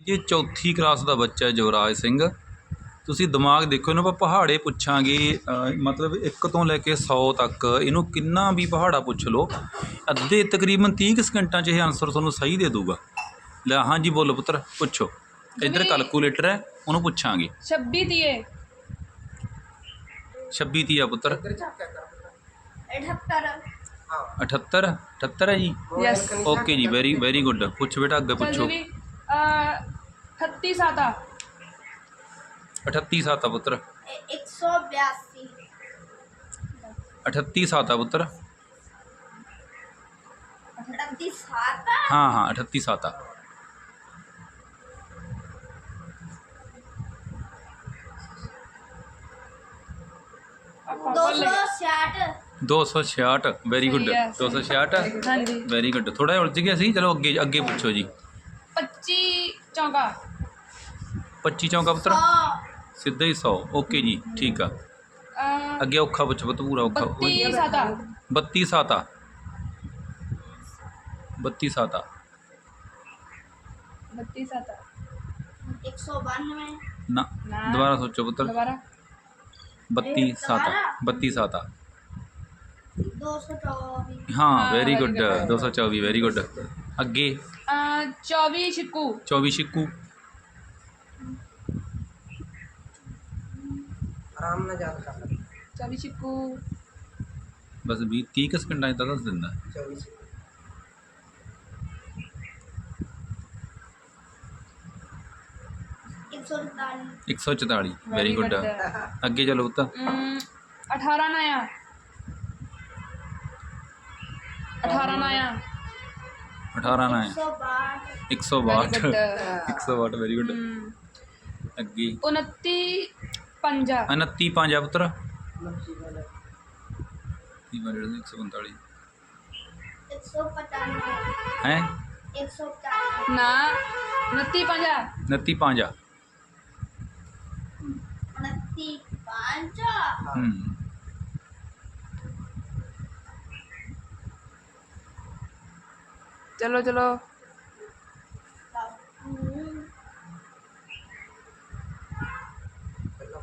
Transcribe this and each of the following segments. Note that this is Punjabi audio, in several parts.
ਇਹ ਚੌਥੀ ਕਲਾਸ ਦਾ ਬੱਚਾ ਹੈ ਜਵਰਾਜ ਸਿੰਘ। ਤੁਸੀਂ ਦਿਮਾਗ ਦੇਖੋ ਇਹਨੂੰ ਆਪਾਂ ਪਹਾੜੇ ਪੁੱਛਾਂਗੇ। ਮਤਲਬ 1 ਤੋਂ ਲੈ ਕੇ 100 ਤੱਕ ਇਹਨੂੰ ਕਿੰਨਾ ਵੀ ਪਹਾੜਾ ਪੁੱਛ ਲਓ ਅੱਧੇ ਤਕਰੀਬਨ 30 ਕੁ ਸਕਿੰਟਾਂ 'ਚ ਇਹ ਆਨਸਰ ਤੁਹਾਨੂੰ ਸਹੀ ਦੇ ਦੂਗਾ ਲੈ ਹਾਂਜੀ ਬੋਲੋ ਪੁੱਤਰ ਪੁੱਛੋ। ਇੱਧਰ। ਕੈਲਕੂਲੇਟਰ ਹੈ ਉਹਨੂੰ ਪੁੱਛਾਂਗੇ। 26 ਦੀਏ 26 ਤੀਆ ਪੁੱਤਰ। 78 78 78 ਹੈ। ਜੀ? ਯੈਸ ਓਕੇ ਜੀ ਵੈਰੀ ਵੈਰੀ ਗੁੱਡ ਪੁੱਛ ਬੇਟਾ ਅੱਗੇ ਪੁੱਛੋ। ਜੀ 38 ਸਾਤਾ 38 ਸਾਤਾ ਪੁੱਤਰ 182 38 ਸਾਤਾ ਪੁੱਤਰ 38 ਸਾਤ ਹਾਂ ਹਾਂ 38 ਸਾਤਾ ਆਪਾਂ ਭੁੱਲ ਗਏ 266 266 ਵੈਰੀ ਗੁੱਡ ਸਹੀ ਹੈ, 266 ਹਾਂਜੀ ਵੈਰੀ ਗੁੱਡ ਥੋੜਾ ਜਿਹਾ ਉਲਝ ਗਿਆ ਸੀ ਚਲੋ ਅੱਗੇ ਅੱਗੇ ਪੁੱਛੋ ਜੀ 25 ਚੌਂਕਾ 25 ਚੌਂਕਾ ਪੁੱਤਰ 100 ਸਿੱਧਾ ਹੀ 100 ਓਕੇ ਜੀ ਠੀਕ ਆ ਅਹ, ਅੱਗੇ ਔਖਾ ਪੁੱਛ ਪੁੱਤ ਪੂਰਾ ਔਖਾ 32 ਸਾਤਾ 32 ਸਾਤਾ 32 ਸਾਤਾ 32 ਸਾਤਾ 192 ਨਾ ਨਾ। ਦੁਬਾਰਾ ਸੋਚੋ ਪੁੱਤਰ ਦੁਬਾਰਾ 32 ਸਾਤਾ 32 ਸਾਤਾ 224 ਹਾਂ ਹਾਂ, very very good good. 224 very good ਅੱਗੇ ਅਹ, 24 ਛਿੱਕੂ 24 ਛਿੱਕੂ ਆਰਾਮ ਨਾਲ ਯਾਦ ਕਰ ਲੈ 24 ਛਿੱਕੂ ਬਸ 20 30 ਕੁ ਸਕਿੰਟਾਂ 'ਚ ਤਾਂ ਦੱਸ ਦਿੰਦਾ। 24 144 144 ਵੈਰੀ ਗੁੱਡ ਅੱਗੇ ਚਲੋ ਪੁੱਤ। ਅਮ, 18 ਨਇਆ 18 ਨਇਆ 18 ਨਾ 162 162 Very 162 ਵੈਰੀ ਗੁੱਡ ਅੱਗੇ। 29 ਪੰਜਾ। 29 5 ਆ ਪੁੱਤਰ ਮੱਛੀ ਵਾਲਾ 145 195 ਹੈ? 195 ਨਾ 29 ਪੰਜਾ। 29 5 ਆ 29 5 ਹੂੰ। ਚਲੋ ਚਲੋ।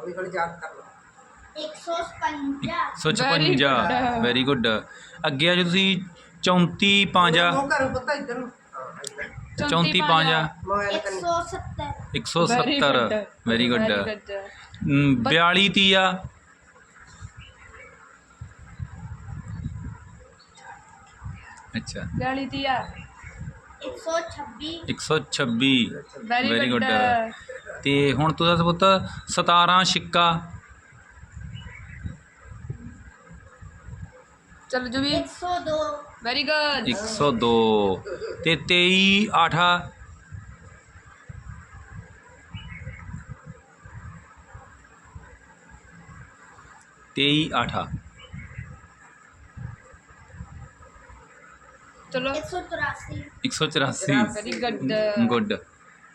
ਹੌਲੀ ਹੌਲੀ ਯਾਦ ਕਰ ਵੈਰੀ ਗੁੱਡ ਅੱਗੇ ਆ ਜੀ ਤੁਸੀਂ 34 ਪੰਜਾ ਉਹ ਘਰੋਂ ਪਤਾ ਇੱਧਰ ਨੂੰ। 34 ਪੰਜਾ 170 170 ਵੈਰੀ ਗੁੱਡ 42 ਤੀਹ ਆ 42 ਤੀਆ ਅੱਛਾ। 126 126 ਵੈਰੀ ਗੁੱਡ तो हूँ तो दस पुत्त सतारां छिक्का चलो जो भी वेरी गुड एक सौ दो। ते तेई आठा। तेई आठा। चलो। एक सौ चौरासी। एक सौ चौरासी। गुड।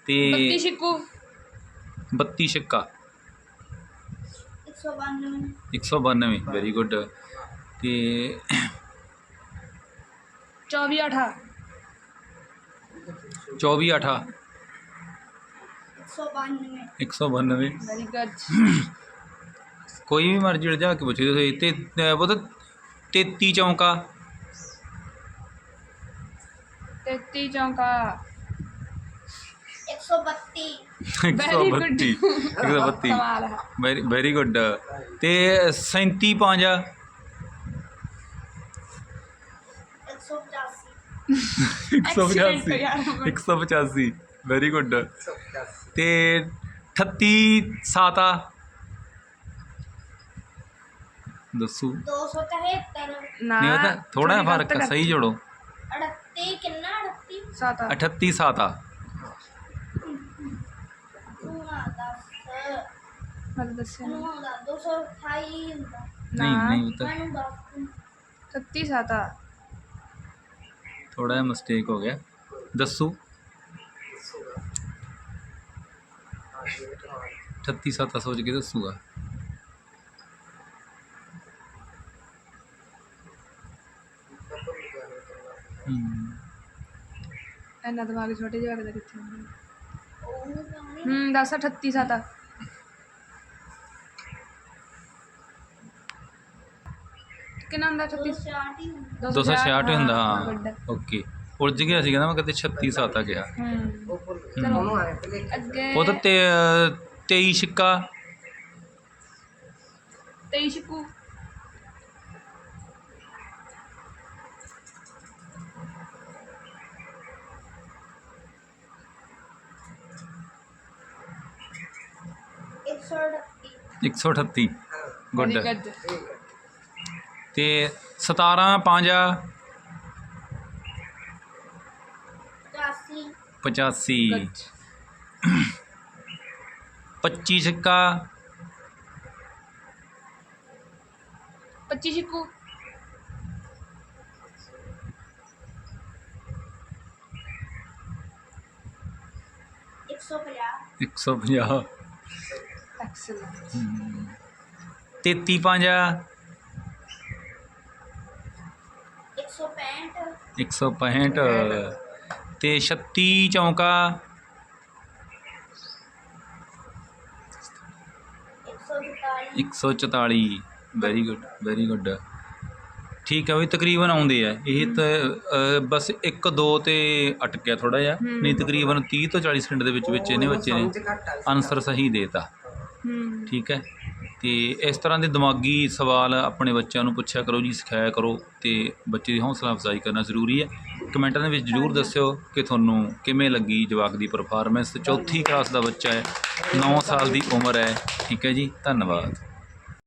ते छिकू ਬੱਤੀ ਛੱਕਾ 192 ਵੈਰੀ ਗੁੱਡ ਤੇ 24 ਕੋਈ ਵੀ ਮਰਜ਼ੀ ਜਾ ਕੇ ਪੁੱਛੋ ਤੁਸੀਂ ਤੇ ਪਤਾ 33 ਚੌਂਕਾ 33 ਚੌਂਕਾ 132 132 132 ਕਮਾਲ ਹੈ ਵੈਰੀ ਵੈਰੀ ਗੁੱਡ ਤੇ 37 5 185 185 ਵੈਰੀ ਗੁੱਡ ਤੇ 38 7 ਆ? ਦੱਸੋ। 273 ਨਾ ਥੋੜਾ ਫ਼ਰਕ ਸਹੀ ਜੋੜੋ। 38 ਕਿੰਨਾ 38 7 38 7 ਆ। ਮੈਂ ਤਾਂ ਦੱਸਿਆ ਨੀ। ਨੂੰ ਦਾ 228 ਹੁੰਦਾ। ਨਹੀਂ ਨਾ। ਨਹੀਂ ਤਾਂ ਮੈਨੂੰ ਦੱਸ ਤੂੰ 36 7 ਥੋੜਾ ਜਿਹਾ ਮਿਸਟੇਕ ਹੋ ਗਿਆ। ਦੱਸੋ। ਦੱਸੂਗਾ ਹਾਂ ਜੀ ਬੇਟਾ ਹਾਂ 38 ਸਾਤਾ ਸੋਚ ਕੇ ਦੱਸੂਗਾ। ਹੂੰ ਇੰਨਾ ਦਿਮਾਗ ਛੋਟੇ ਜਿਹੇ ਦਾ ਕਿੱਥੇ ਹੁੰਦਾ ਹੂੰ ਦੱਸ 38 7 ਕਿੰਨਾ ਹੁੰਦਾ 36 260 ਹੀ ਹੁੰਦਾ। 266 ਹੀ ਹੁੰਦਾ। ਹਾਂ ਓਕੇ। ਉਲਝ ਗਿਆ ਸੀਗਾ ਨਾ ਮੈਂ ਕਦੇ 36 ਸਾਤਾ ਗਿਆ। ਹੂੰ। ਉਹ ਚਲੋ। ਅੱਗੇ ਤਾਂ ਤੇ 23 ਛਿੱਕਾ। 23 ਸ਼ਿਕੂ 138 ਹਾਂ। ਗੁੱਡ। ਤੇ 17 5 ਪਚਾਸੀ। 85 Good. 25 ਛਿੱਕਾ 25 ਸ਼ਿਕੂ। ਇੱਕ ਸੌ ਪੰਜਾਹ। 150 ਐਕਸਲੈਂਟ 33 5 ਇੱਕ ਸੌ ਪੈਂਹਠ। 165 ਤੇ 36 ਚੌਂਕਾ। ਇੱਕ ਸੌ ਚੁਤਾਲੀ। 144 ਵੈਰੀ ਗੁੱਡ ਵੈਰੀ ਗੁੱਡ ਠੀਕ ਹੈ ਵੀ ਤਕਰੀਬਨ ਆਉਂਦੇ ਆ। ਇਹ ਤਾਂ ਬਸ 1 2 ਤੇ ਅਟਕਿਆ ਥੋੜਾ ਜਿਹਾ। ਨਹੀਂ ਤਕਰੀਬਨ 30 ਤੋਂ 40 ਸਕਿੰਟ ਦੇ ਵਿੱਚ ਵਿੱਚ ਇਹਨੇ ਬੱਚੇ ਨੇ ਆਨਸਰ ਸਹੀ ਦੇਤਾ। ਠੀਕ ਹੈ। ਤੇ ਇਸ ਤਰ੍ਹਾਂ ਦੇ ਦਿਮਾਗੀ ਸਵਾਲ ਆਪਣੇ ਬੱਚਿਆਂ ਨੂੰ ਪੁੱਛਿਆ ਕਰੋ ਜੀ ਸਿਖਾਇਆ ਕਰੋ ਤੇ ਬੱਚੇ ਦੀ ਹੌਸਲਾ ਅਫਜ਼ਾਈ ਕਰਨਾ ਜ਼ਰੂਰੀ ਹੈ। ਕਮੈਂਟਾਂ ਦੇ ਵਿੱਚ ਜਰੂਰ ਦੱਸਿਓ ਕਿ ਤੁਹਾਨੂੰ ਕਿਵੇਂ ਲੱਗੀ ਜਵਾਕ ਦੀ ਪਰਫਾਰਮੈਂਸ ਚੌਥੀ ਕਲਾਸ ਦਾ ਬੱਚਾ ਹੈ 9 ਸਾਲ ਦੀ ਉਮਰ ਹੈ। ਠੀਕ ਹੈ ਜੀ ਧੰਨਵਾਦ।